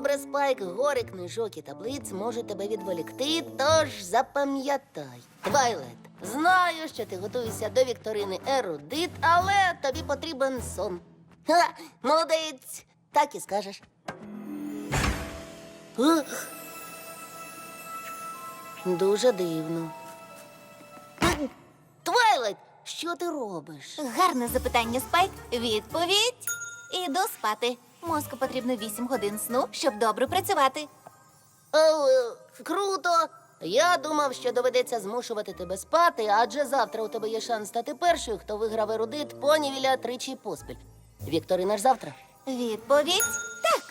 Добре, Спайк, гори книжок і таблиць можуть тебе відволікти, тож запам'ятай. Твайлет, знаю, що ти готуєшся до вікторини Ерудит, але тобі потрібен сон. Ха, молодець, так і скажеш. Ух. Дуже дивно. Твайлет, що ти робиш? Гарне запитання, Спайк. Відповідь. Іду спати. Мозку потрібно 8 годин сну, щоб добре працювати. О, е, круто! Я думав, що доведеться змушувати тебе спати, адже завтра у тебе є шанс стати першою, хто виграв ерудит понівіля тричі поспіль. Вікторина ж завтра. Відповідь так.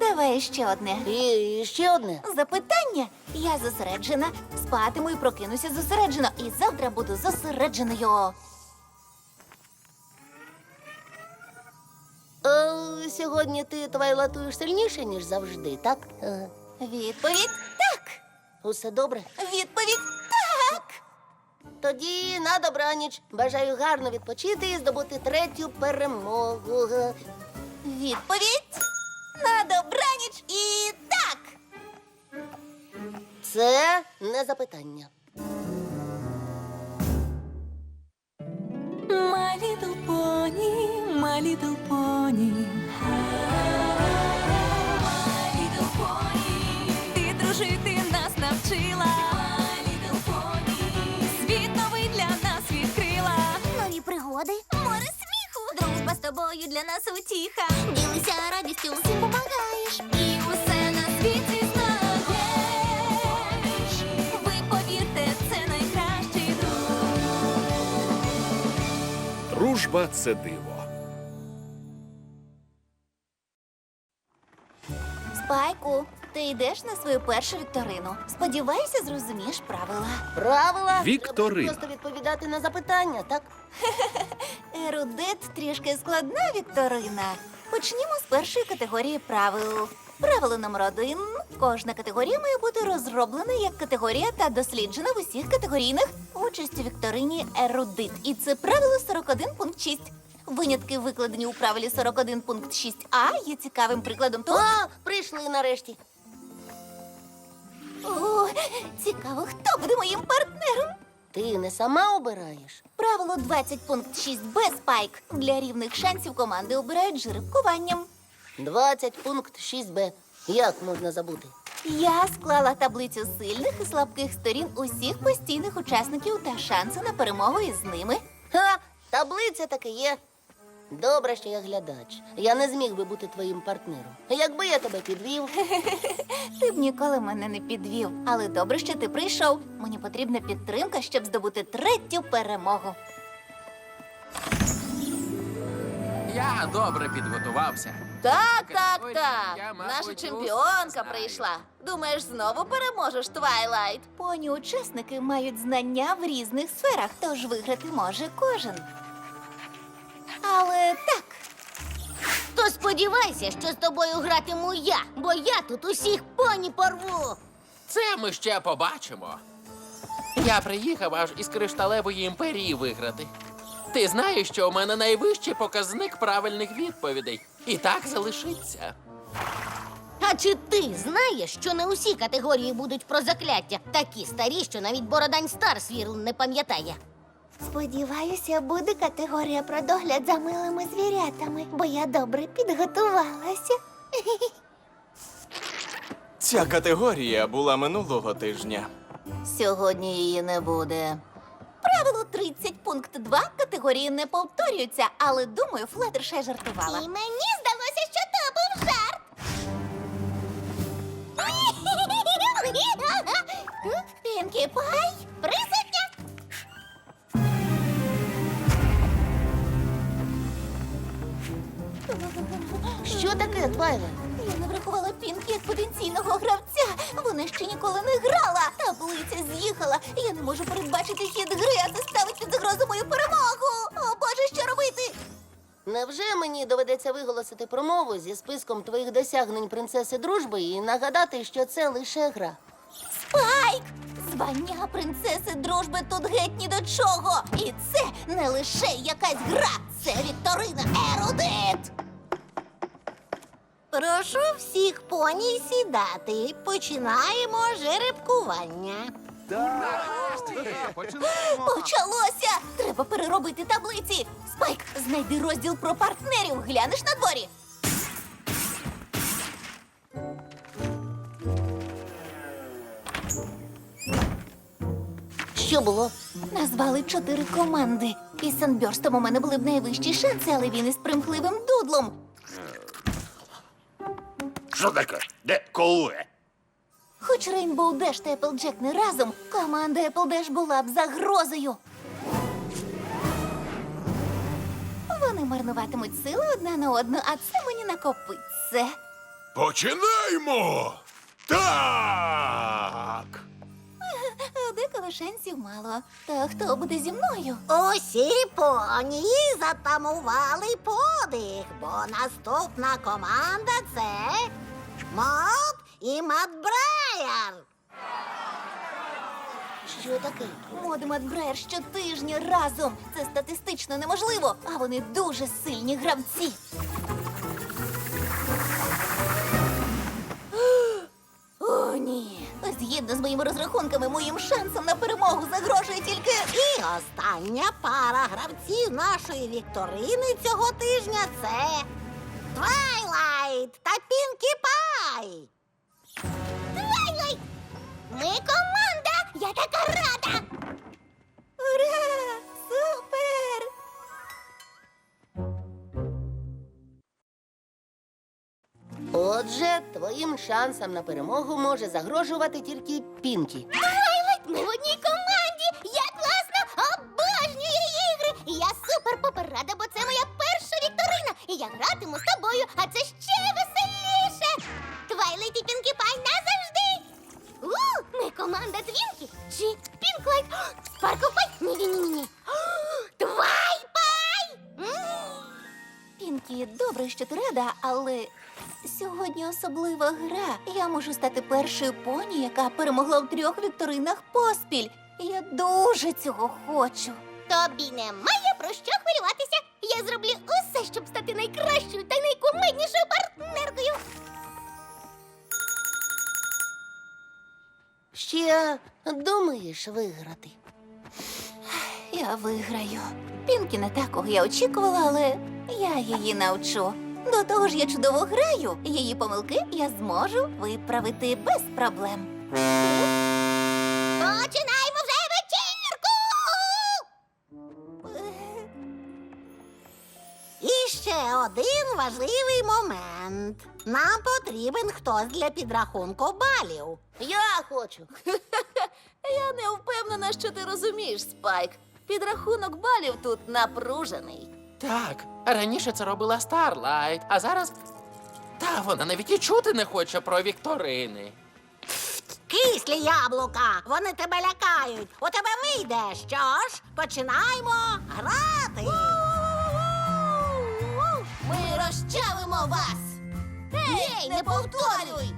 Давай ще одне. І ще одне. Запитання. Я зосереджена. Спатиму і прокинуся зосереджено. І завтра буду зосередженою. Е, сьогодні ти твайлатуєш сильніше, ніж завжди, так? Е, Відповідь так. усе добре. Відповідь так. Тоді на добраніч. Бажаю гарно відпочити і здобути третю перемогу. Е, Відповідь на добраніч і так. Це не запитання. My little pony, my little pony. My little pony. Ти дружити нас навчила. My little pony. Світ новий для нас відкрила. Нові пригоди, море сміху. Дружба з тобою для нас утіха. Ділися радістю, всім помагаєш. І усе на світі знаєш. Ви повірте, це найкращий друг. Дружба це диво. Спайку, ти йдеш на свою першу вікторину. Сподіваюся, зрозумієш правила. Правила Вікторина. Треба просто відповідати на запитання, так? Ерудит трішки складна вікторина. Почнімо з першої категорії правил. Правило номер один. Кожна категорія має бути розроблена як категорія та досліджена в усіх категорійних участь у вікторині ерудит. І це правило 41 пункт 6. Винятки, викладені у правилі 41 пункт 6а, є цікавим прикладом того. О, прийшли нарешті. О, цікаво, хто буде моїм партнером. Ти не сама обираєш. Правило 20 пункт 6 без спайк. Для рівних шансів команди обирають жеребкуванням. 20 пункт 6б. Як можна забути? Я склала таблицю сильних і слабких сторін усіх постійних учасників та шанси на перемогу із ними. Ха, таблиця таки є. Добре, що я глядач. Я не зміг би бути твоїм партнером. Якби я тебе підвів, Ти б ніколи мене не підвів, але добре, що ти прийшов. Мені потрібна підтримка, щоб здобути третю перемогу. Я добре підготувався. Так, так, так. Наша чемпіонка прийшла. Думаєш, знову переможеш, Твайлайт? Поні учасники мають знання в різних сферах, тож виграти може кожен. Але так, То сподівайся, що з тобою гратиму я, бо я тут усіх поні порву. Це ми ще побачимо. Я приїхав аж із кришталевої імперії виграти. Ти знаєш, що у мене найвищий показник правильних відповідей. І так залишиться. А чи ти знаєш, що не усі категорії будуть про закляття, такі старі, що навіть Бородань Стар свірл не пам'ятає. Сподіваюся, буде категорія про догляд за милими звірятами, бо я добре підготувалася. Ця категорія була минулого тижня. Сьогодні її не буде. Правило 30 пункт 2 категорії не повторюються, але думаю, Флаттершай жартувала. І мені здалося, що то був жарт. Пінкі Пай! Таке, Я не врахувала Пінкі як потенційного гравця. Вона ще ніколи не грала. Таблиця з'їхала. Я не можу передбачити хід гри, а це ставить під загрозу мою перемогу. О Боже, що робити? Невже мені доведеться виголосити промову зі списком твоїх досягнень принцеси дружби і нагадати, що це лише гра? Спайк! Звання принцеси дружби тут геть ні до чого. І це не лише якась гра, це Вікторина Ерудит. Прошу всіх поні сідати. Починаємо жеребкування. Почалося! Треба переробити таблиці. Спайк, знайди розділ про партнерів. Глянеш на дворі. Що було? Назвали чотири команди. Із Санбьорстом у мене були б найвищі шанси, але він із примхливим дудлом. Що таке? Де колує? Хоч Рейнбоу Деш та Еплджек не разом, команда Еплдеш була б загрозою. Вони марнуватимуть сили одна на одну, а це мені накопиться. Починаємо! Так! Деколи шансів мало. Та хто буде зі мною? Усі поні затамували подих, бо наступна команда це Мод і Матбреєр. Що таке? Модем Адбреєр щотижня разом. Це статистично неможливо, а вони дуже сильні гравці. Згідно з моїми розрахунками, моїм шансом на перемогу загрожує тільки. І остання пара гравців нашої вікторини цього тижня це Твайлайт та Пінкі Пай. Твайлайт! Ми команда! Я така рада! Ура! Отже, твоїм шансам на перемогу може загрожувати тільки Пінкі. Сьогодні особлива гра. Я можу стати першою поні, яка перемогла в трьох вікторинах поспіль. Я дуже цього хочу. Тобі немає про що хвилюватися. Я зроблю усе, щоб стати найкращою та найкумеднішою партнеркою. Ще думаєш виграти? Я виграю. Пінкі не так, кого я очікувала, але я її навчу. До того ж, я чудово граю. Її помилки я зможу виправити без проблем. Починаємо вже вечірку! І ще один важливий момент. Нам потрібен хтось для підрахунку балів. Я хочу. Я не впевнена, що ти розумієш, Спайк. Підрахунок балів тут напружений. Так, раніше це робила Старлайт, а зараз. Та вона навіть і чути не хоче про вікторини. Кислі яблука, вони тебе лякають. У тебе вийде. Що ж, починаємо грати. Ми розчавимо вас! Гей, не повторюй!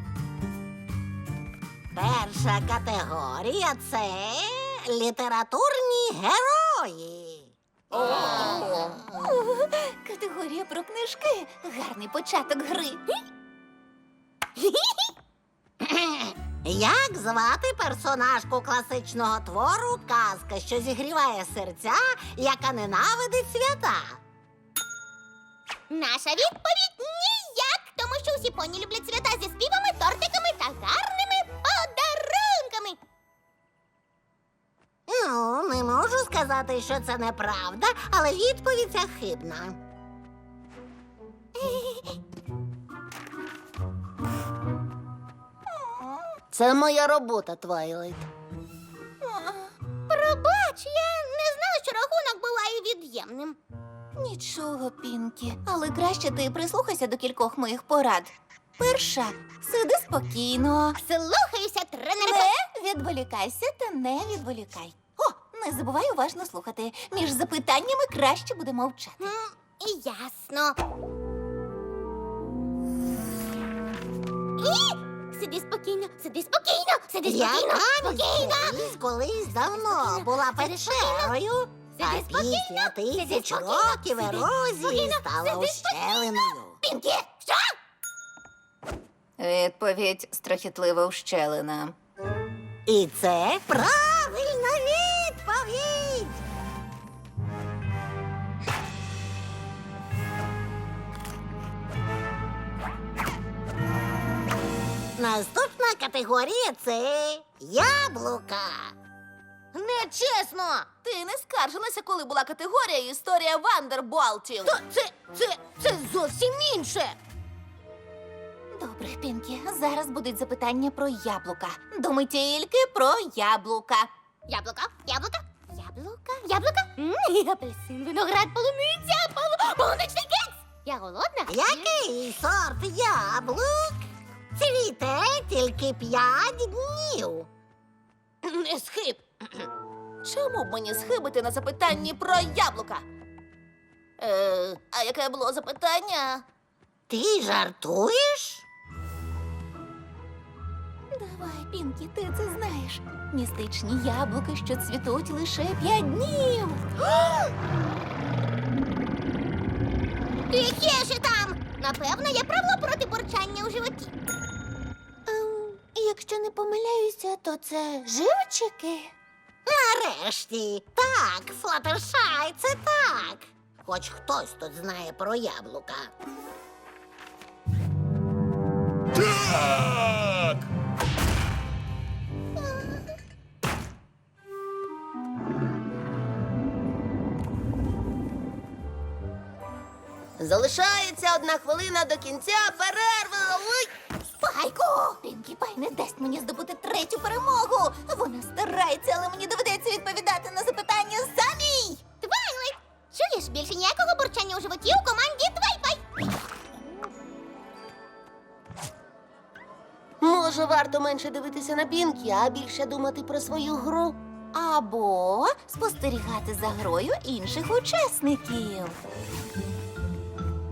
Перша категорія це літературні герої. Категорія про книжки. Гарний початок гри. Як звати персонажку класичного твору казка, що зігріває серця, яка ненавидить свята? Наша відповідь ніяк, тому що усі поні люблять свята зі співами, тортиками та гарними подарунками. Ну, не можу сказати, що це неправда, але відповідь ця хибна. Це моя робота, Твайлайт. Пробач, я не знала, що рахунок буває від'ємним. Нічого, Пінкі, але краще ти прислухайся до кількох моїх порад. Перша сиди спокійно. Слухаюся, тренерко. Не відволікайся та не відволікай. О, не забувай уважно слухати. Між запитаннями краще буде мовчати. М, Ясно. І сиди спокійно, сиди спокійно, сиди спокійно, Яка спокійно. місцевість колись давно була печерою, а Сиди спокійно, після тисяч спокійно, років сиди ерозії спокійно, стала сиди ущелиною. Пінкі, що? Відповідь страхітлива ущелина. І це правильна відповідь. Наступна категорія це яблука. Нечесно! Ти не скаржилася, коли була категорія історія Вандерболтів. То це, це, це зовсім інше. Добре, Пінкі, зараз будуть запитання про яблука. Думай тільки про яблука. Яблука, яблука, яблука, яблука. М, Апельсин, виноград, полуниця, полу... полуничний кекс. Я голодна? Який сорт яблук? Цвіте тільки п'ять днів. Не схиб. Чому б мені схибити на запитанні про яблука? Е, а яке було запитання? Ти жартуєш? Давай, Пінкі, ти це знаєш. Містичні яблука, що цвітуть лише п'ять днів. Яке ж там? Напевно, є правило проти бурчання у животі. Ем, якщо не помиляюся, то це живчики. Нарешті. Так, Флаттершай, це так. Хоч хтось тут знає про яблука. Так! Залишається одна хвилина до кінця перерви. Ой! Спайку! Пінкі Пай не дасть мені здобути третю перемогу. Вона старається, але мені доведеться відповідати на запитання самій. Твайлайт! Чуєш, більше ніякого бурчання у животі у команді Твайпай. Може, варто менше дивитися на Пінкі, а більше думати про свою гру. Або спостерігати за грою інших учасників.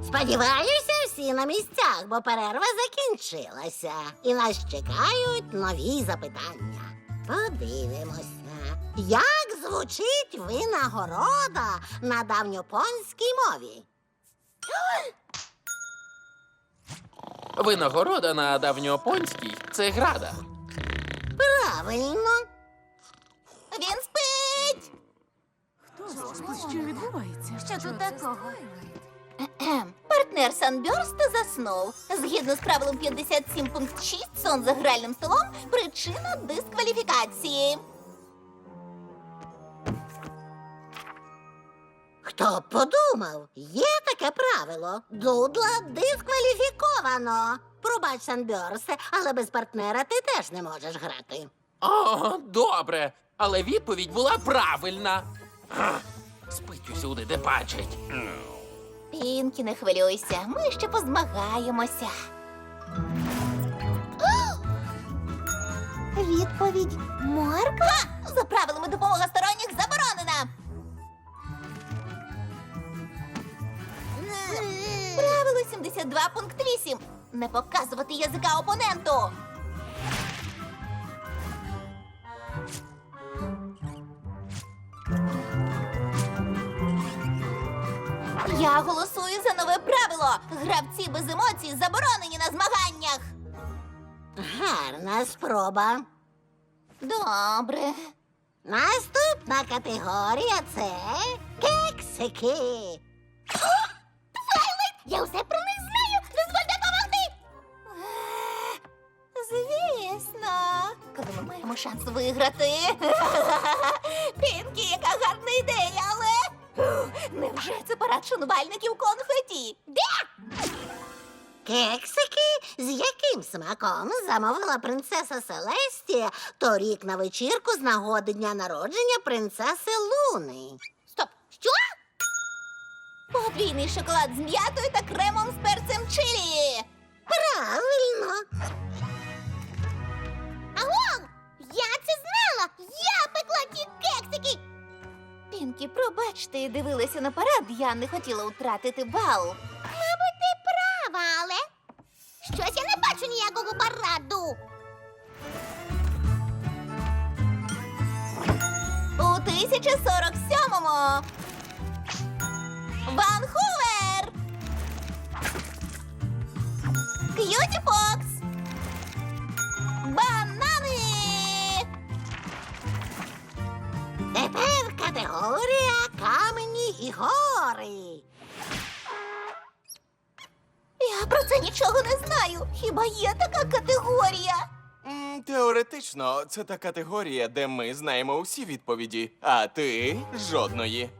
Сподіваюся, всі на місцях, бо перерва закінчилася. І нас чекають нові запитання. Подивимося, як звучить винагорода на давньопонській мові. Винагорода на давньопонській це града. Правильно. Він спить. Що відбувається? Що тут такого? Кхе-кхе. Партнер Санберст заснув. Згідно з правилом 57 пункт 6, сон за гральним столом причина дискваліфікації. Хто б подумав, є таке правило. Дудла дискваліфіковано. Пробач, Санберсе, але без партнера ти теж не можеш грати. О, добре. Але відповідь була правильна. Ах, Спить усюди, де бачить. Пінкі, не хвилюйся, ми ще позмагаємося. Відповідь Морква? За правилами допомога сторонніх заборонена. Правило 72 пункт 8. Не показувати язика опоненту. Я голосую за нове правило. Гравці без емоцій заборонені на змаганнях. Гарна спроба. Добре. Наступна категорія це кексики. Я все про них знаю. Дозволь допомогти. Звісно, коли ми маємо шанс виграти. Пінкі, яка гарна ідея, але невже це парад шанувальників конфеті? Кексики, з яким смаком замовила принцеса Селестія торік на вечірку з нагоди дня народження принцеси Луни. Стоп, що? Подвійний шоколад з м'ятою та кремом з перцем чилі. Правильно. Агон! Я це знала! Я пекла ті кексики! Пінкі, пробачте, дивилася на парад, я не хотіла втратити бал. Мабуть, ти права, але щось я не бачу ніякого параду. У 1047-му. Ванхувер. К'юті Фокс. Категорія камені і гори. Я про це нічого не знаю. Хіба є така категорія? Теоретично, це та категорія, де ми знаємо усі відповіді, а ти жодної.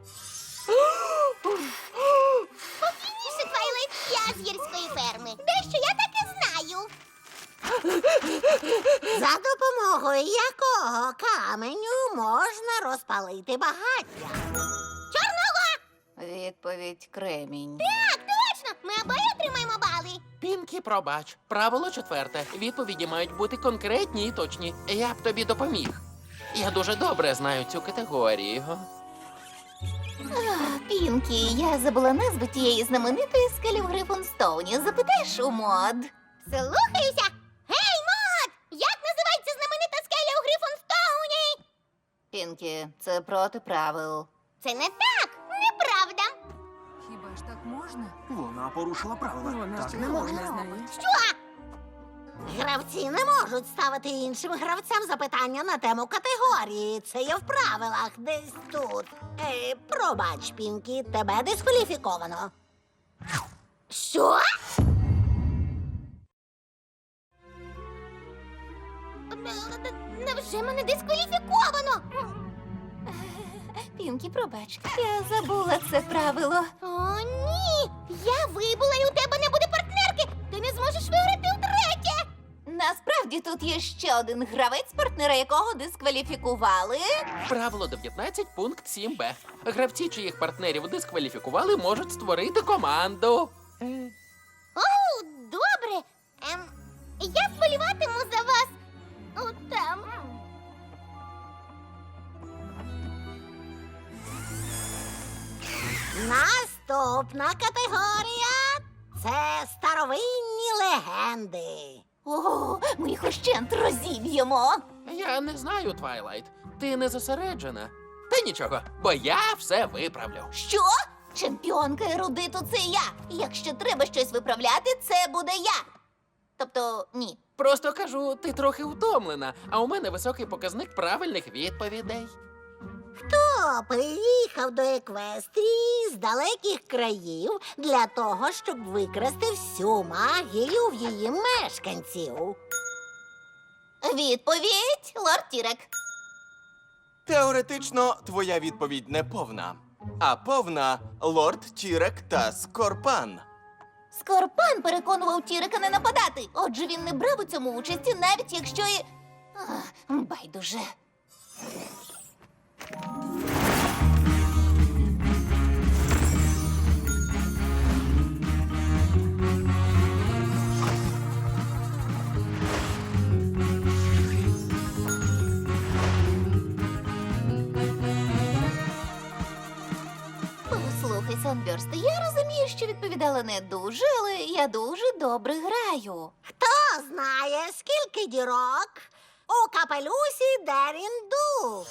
За допомогою якого каменю можна розпалити багаття? Чорного! Відповідь кремінь. Так, точно! Ми обоє отримаємо бали. Пінкі, пробач. Правило четверте. Відповіді мають бути конкретні і точні. Я б тобі допоміг. Я дуже добре знаю цю категорію. Пінкі, я забула назву тієї знаменитої скелі в Грифонстоуні. Запитаєш у мод? Слухаюся! Гей, мод! Як називається знаменита скеля у Грифонстоуні? Пінкі, це проти правил. Це не так! Неправда! Хіба ж так можна? Вона порушила правила. так не можна. Що? Гравці не можуть ставити іншим гравцям запитання на тему категорії. Це є в правилах десь тут. Е, пробач, Пінкі, тебе дискваліфіковано. Що? Невже мене дискваліфіковано? Пінкі, пробач, я забула це правило. О, ні! Я вибула і у тебе не буде партнерки! Ти не зможеш виграти втретє! Насправді тут є ще один гравець, партнера якого дискваліфікували. Правило 19, пункт 7б. Гравці, чиїх партнерів дискваліфікували, можуть створити команду. О, добре. Ем, я вболіватиму за вас. Отам. Наступна категорія це старовинні легенди. О, ми їх ущент розіб'ємо. Я не знаю, Твайлайт. Ти не зосереджена. Та нічого, бо я все виправлю. Що? Чемпіонка ерудиту це я. Якщо треба щось виправляти, це буде я. Тобто, ні. Просто кажу, ти трохи втомлена, а у мене високий показник правильних відповідей. Хто приїхав до Еквестрії з далеких країв для того, щоб викрасти всю магію в її мешканців? Відповідь лорд Тірек. Теоретично, твоя відповідь не повна. А повна лорд Тірек та Скорпан. Скорпан переконував Тірека не нападати. Отже, він не брав у цьому участі, навіть якщо і. Ах, байдуже. Послухай, Санберст, я розумію, що відповідала не дуже, але я дуже добре граю. Хто знає, скільки дірок у капелюсі Дерінду?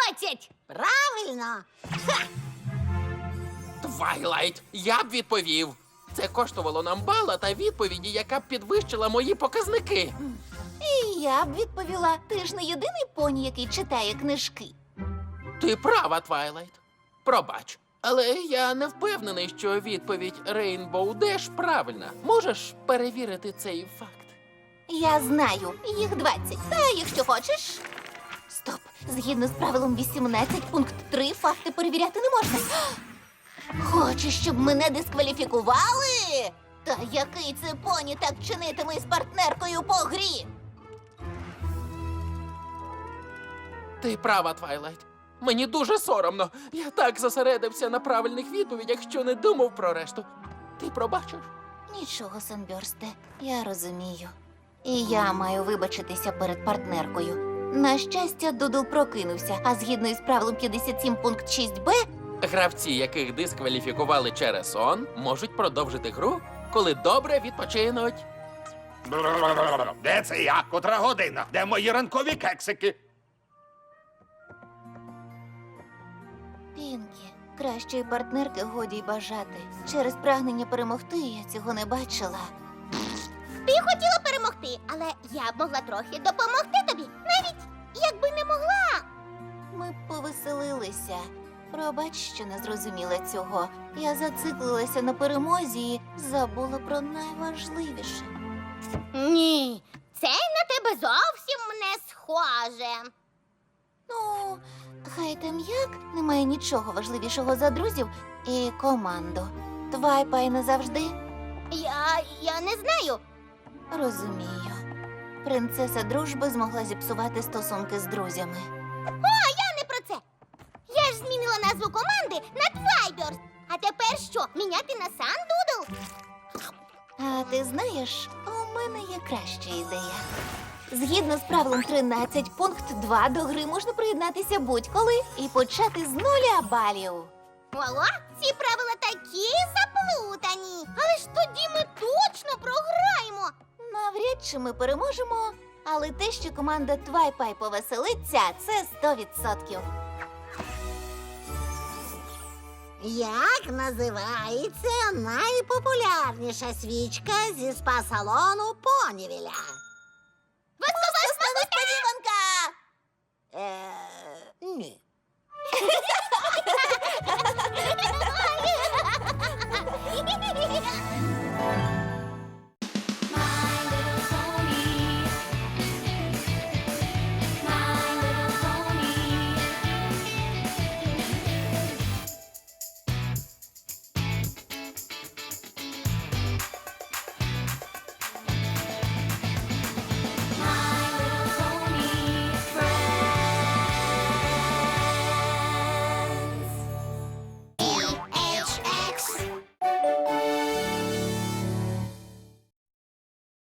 Двадцять! Правильно. Твайлайт, я б відповів. Це коштувало нам бала та відповіді, яка б підвищила мої показники. І я б відповіла: ти ж не єдиний поні, який читає книжки. Ти права, Твайлайт. Пробач. Але я не впевнений, що відповідь Рейнбоу Деш правильна. Можеш перевірити цей факт? Я знаю, їх 20. Та якщо хочеш. Стоп! Згідно з правилом 18, пункт 3, факти перевіряти не можна. Хочеш, щоб мене дискваліфікували? Та який це поні так чинитиме з партнеркою по грі? Ти права, Твайлайт. Мені дуже соромно. Я так зосередився на правильних відповідях, що не думав про решту. Ти пробачиш? Нічого, Санберсте, я розумію. І я маю вибачитися перед партнеркою. На щастя, Дудл прокинувся, а згідно із правилом 57 пункт 6б, Гравці, яких дискваліфікували через сон, можуть продовжити гру, коли добре відпочинуть. Де це я? Котра година? Де мої ранкові кексики? Пінкі, кращої партнерки годі й бажати. Через прагнення перемогти я цього не бачила. Ти хотіла перемогти, але я б могла трохи допомогти тобі, навіть якби не могла. Ми повеселилися. Пробач, що не зрозуміла цього. Я зациклилася на перемозі і забула про найважливіше. Ні, це на тебе зовсім не схоже. Ну, хай там як, немає нічого важливішого за друзів і команду. Твайпай не завжди Я, я не знаю. Розумію. Принцеса дружби змогла зіпсувати стосунки з друзями. О, Я не про це. Я ж змінила назву команди на Твайберс. А тепер що? Міняти на Сандудл? А ти знаєш, у мене є краща ідея. Згідно з правилом 13, пункт 2 до гри можна приєднатися будь-коли і почати з нуля балів. Ого, ці правила такі заплутані. Але ж тоді ми точно програємо. Навряд чи ми переможемо, але те, що команда Твайпай повеселиться, це 100%. Як називається найпопулярніша свічка зі спа-салону Понівіля?